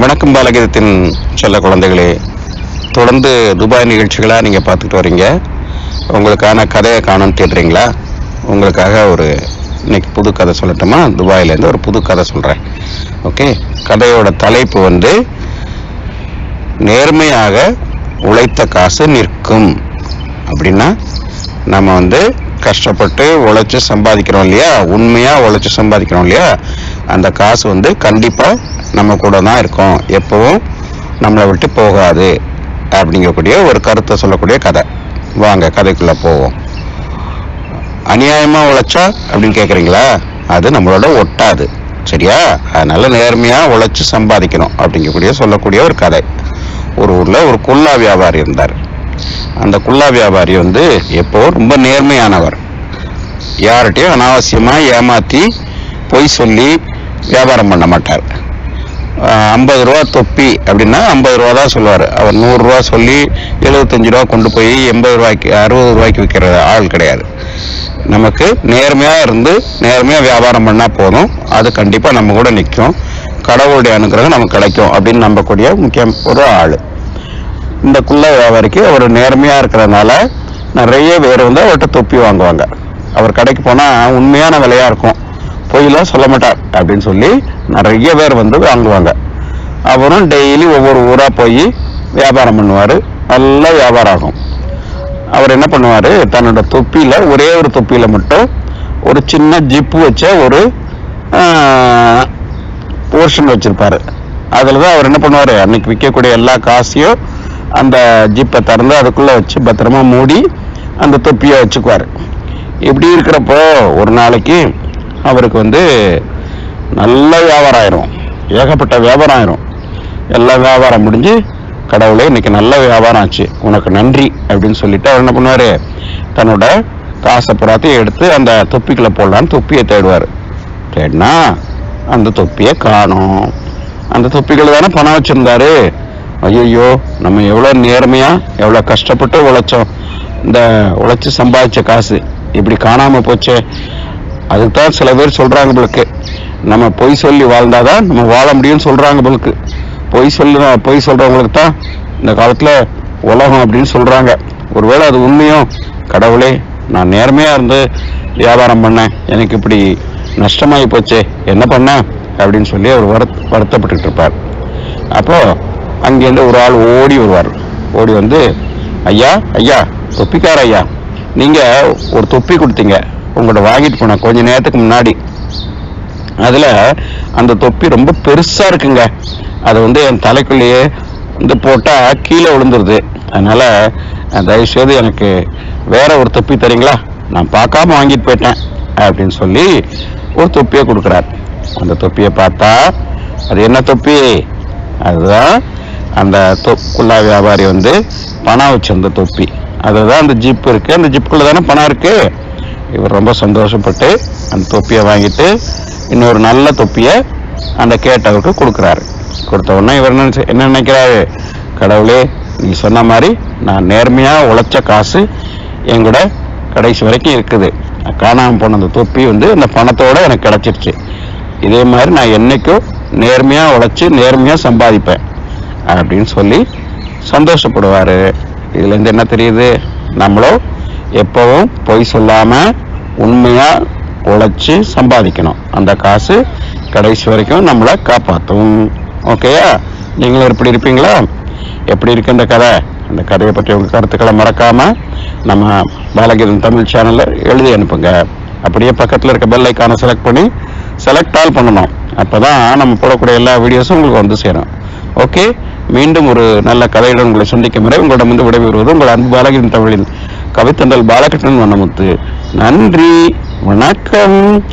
வணக்கம் பாலகீதத்தின் செல்ல குழந்தைகளே. தொடர்ந்து துபாய் நிகழ்ச்சிகளாக நீங்கள் பார்த்துட்டு வரீங்க. உங்களுக்கான கதையை காணும் தேடுறீங்களா உங்களுக்காக ஒரு இன்னைக்கு புது கதை சொல்லட்டுமா? துபாயிலேருந்து ஒரு புது கதை சொல்கிறேன் ஓகே? கதையோட தலைப்பு வந்து நேர்மையாக உழைத்த காசு நிற்கும். அப்படின்னா நம்ம வந்து கஷ்டப்பட்டு உழைச்சி சம்பாதிக்கிறோம் இல்லையா? உண்மையாக உழைச்சி சம்பாதிக்கிறோம் இல்லையா? அந்த காசு வந்து கண்டிப்பாக நம்ம கூட தான் இருக்கும். எப்பவும் நம்மளை விட்டு போகாது. அப்படிங்கக்கூடிய ஒரு கருத்தை சொல்லக்கூடிய கதை. வாங்க கதைக்குள்ளே போவோம். அநியாயமாக உழைச்சா அப்படின்னு கேட்குறீங்களா அது நம்மளோட ஒட்டாது. சரியா? அதனால நேர்மையாக உழைச்சி சம்பாதிக்கணும் அப்படிங்கக்கூடிய சொல்லக்கூடிய ஒரு கதை. ஒரு ஊரில் ஒரு குல்லா வியாபாரி இருந்தார். அந்த குல்லா வியாபாரி வந்து எப்போ ரொம்ப நேர்மையானவர். யார்கிட்டயும் அனாவசியமாக ஏமாற்றி பொய் சொல்லி வியாபாரம் பண்ண மாட்டார். ஐம்பது ரூபா தொப்பி அப்படின்னா ஐம்பது ரூபா தான் சொல்லுவார். அவர் நூறுரூவா சொல்லி எழுபத்தஞ்சு ரூபா கொண்டு போய் எண்பது ரூபாய்க்கு அறுபது ரூபாய்க்கு விற்கிற ஆள் கிடையாது. நமக்கு நேர்மையாக இருந்து நேர்மையாக வியாபாரம் பண்ணால் போதும். அது கண்டிப்பாக நம்ம கூட நிற்கும் கடவுளுடைய அனுகிரகம் நமக்கு கிடைக்கும் அப்படின்னு நம்பக்கூடிய முக்கிய ஒரு ஆள். இந்த குள்ள வியாபாரிக்கு அவர் நேர்மையாக இருக்கிறதுனால நிறைய பேர் வந்து அவர்கிட்ட தொப்பி வாங்குவாங்க. அவர் கடைக்கு போனால் உண்மையான விலையாக இருக்கும். பொய்லாம் சொல்ல மாட்டார் அப்படின்னு சொல்லி நிறைய பேர் வந்து வாங்குவாங்க. அவரும் டெய்லி ஒவ்வொரு ஊராக போய் வியாபாரம் பண்ணுவார். நல்ல வியாபாரம். ஆகும் அவர் என்ன பண்ணுவார்? தன்னோட தொப்பியில் ஒரே ஒரு தொப்பியில் மட்டும் ஒரு சின்ன ஜிப்பு வச்ச ஒரு போர்ஷன் வச்சுருப்பார். அதில் தான் அவர் என்ன பண்ணுவார்? அன்னைக்கு விற்கக்கூடிய எல்லா காசையும் அந்த ஜிப்பை திறந்து அதுக்குள்ளே வச்சு பத்திரமா மூடி அந்த தொப்பியை வச்சுக்குவார். இப்படி இருக்கிறப்போ ஒரு நாளைக்கு அவருக்கு வந்து நல்ல வியாபாரம் ஆயிரும் ஏகப்பட்ட வியாபாரம் ஆயிரும் எல்லா வியாபாரம் முடிஞ்சு கடவுளே இன்னைக்கு நல்ல வியாபாரம் ஆச்சு. உனக்கு நன்றி அப்படின்னு சொல்லிட்டு அவர் என்ன பண்ணுவார்? தன்னோட காசை புறாத்தையும் எடுத்து அந்த தொப்பிக்குள்ளே போடலான்னு தொப்பியை தேடுவார். தேடினா அந்த தொப்பியை காணும். அந்த தொப்பிகள் தானே பணம் வச்சிருந்தாரு. ஐயோ நம்ம எவ்வளோ நேர்மையாக எவ்வளோ கஷ்டப்பட்டு உழைச்சோம். இந்த உழைச்சி சம்பாதிச்ச காசு இப்படி காணாமல் போச்சே. அதுக்கு தான் சில பேர் சொல்கிறாங்க உங்களுக்கு நம்ம பொய் சொல்லி வாழ்ந்தாதான் நம்ம வாழ முடியும்னு சொல்கிறாங்க உங்களுக்கு பொய் சொல்லி பொய் சொல்கிறவங்களுக்கு தான் இந்த காலத்தில் உலகம் அப்படின்னு சொல்கிறாங்க ஒருவேளை அது உண்மையும். கடவுளே நான் நேர்மையாக இருந்து வியாபாரம் பண்ணேன். எனக்கு இப்படி நஷ்டமாகி போச்சே. என்ன பண்ணேன் அப்படின்னு சொல்லி அவர் வருத் வருத்தப்பட்டு இருப்பார். அப்போது அங்கேருந்து ஒரு ஆள் ஓடி வருவார். ஓடி வந்து ஐயா ஐயா தொப்பிக்கார ஐயா நீங்கள் ஒரு தொப்பி கொடுத்தீங்க. உங்கள்கிட்ட வாங்கிட்டு போனேன். கொஞ்ச நேரத்துக்கு முன்னாடி. அதில் அந்த தொப்பி ரொம்ப பெருசாக இருக்குங்க. அது வந்து என் தலைக்குள்ளேயே வந்து போட்டால் கீழே விழுந்துருது. அதனால் தயவுசெய்து எனக்கு வேற ஒரு தொப்பி தரீங்களா? நான் பார்க்காம வாங்கிட்டு போயிட்டேன் அப்படின்னு சொல்லி ஒரு தொப்பியை கொடுக்குறார். அந்த தொப்பியை பார்த்தா அது என்ன தொப்பி? அதுதான் அந்த தொ குல்லா வியாபாரி வந்து பணம் வச்சிருந்த தொப்பி. அதுதான் அந்த ஜிப் இருக்குது அந்த ஜிப்புக்குள்ளே தானே பணம் இருக்குது இவர் ரொம்ப சந்தோஷப்பட்டு அந்த தொப்பியை வாங்கிட்டு இன்னொரு நல்ல தொப்பியை அந்த கேட்டவருக்கு கொடுக்குறாரு. கொடுத்த உடனே இவர் என்ன என்ன நினைக்கிறாரு? கடவுளே நீ சொன்ன மாதிரி நான் நேர்மையாக உழைச்ச காசு எங்கூட கடைசி வரைக்கும் இருக்குது. காணாமல் போன அந்த தொப்பி வந்து அந்த பணத்தோடு எனக்கு கிடச்சிருச்சு. இதே மாதிரி நான் என்னைக்கும் நேர்மையாக உழைச்சி நேர்மையாக சம்பாதிப்பேன் அப்படின்னு சொல்லி சந்தோஷப்படுவார். இதுலேருந்து என்ன தெரியுது? நம்மளும் எப்பவும் பொய் சொல்லாமல் உண்மையாக உழைச்சி சம்பாதிக்கணும். அந்த காசு கடைசி வரைக்கும் நம்மளை காப்பாற்றும் ஓகேயா நீங்களும் எப்படி இருப்பீங்களா? எப்படி இருக்கு இந்த கதை? அந்த கதையை பற்றி உங்கள் கருத்துக்களை மறக்காம நம்ம பாலகீதம் தமிழ் சேனலில் எழுதி அனுப்புங்க. அப்படியே பக்கத்தில் இருக்க பெல் ஐக்கானை செலக்ட் பண்ணி செலக்ட் ஆல் பண்ணணும். அப்போ தான் நம்ம போடக்கூடிய எல்லா வீடியோஸும் உங்களுக்கு வந்து சேரும். ஓகே மீண்டும் ஒரு நல்ல கதையுடன் உங்களை சந்திக்கும் வரை உங்களிடம் வந்து விடைபெறுவது உங்கள் அன்பு பாலகீதம் தமிழின் கவித்தண்டல் பாலகிருஷ்ணன் வண்ணமுத்து. நன்றி வணக்கம்.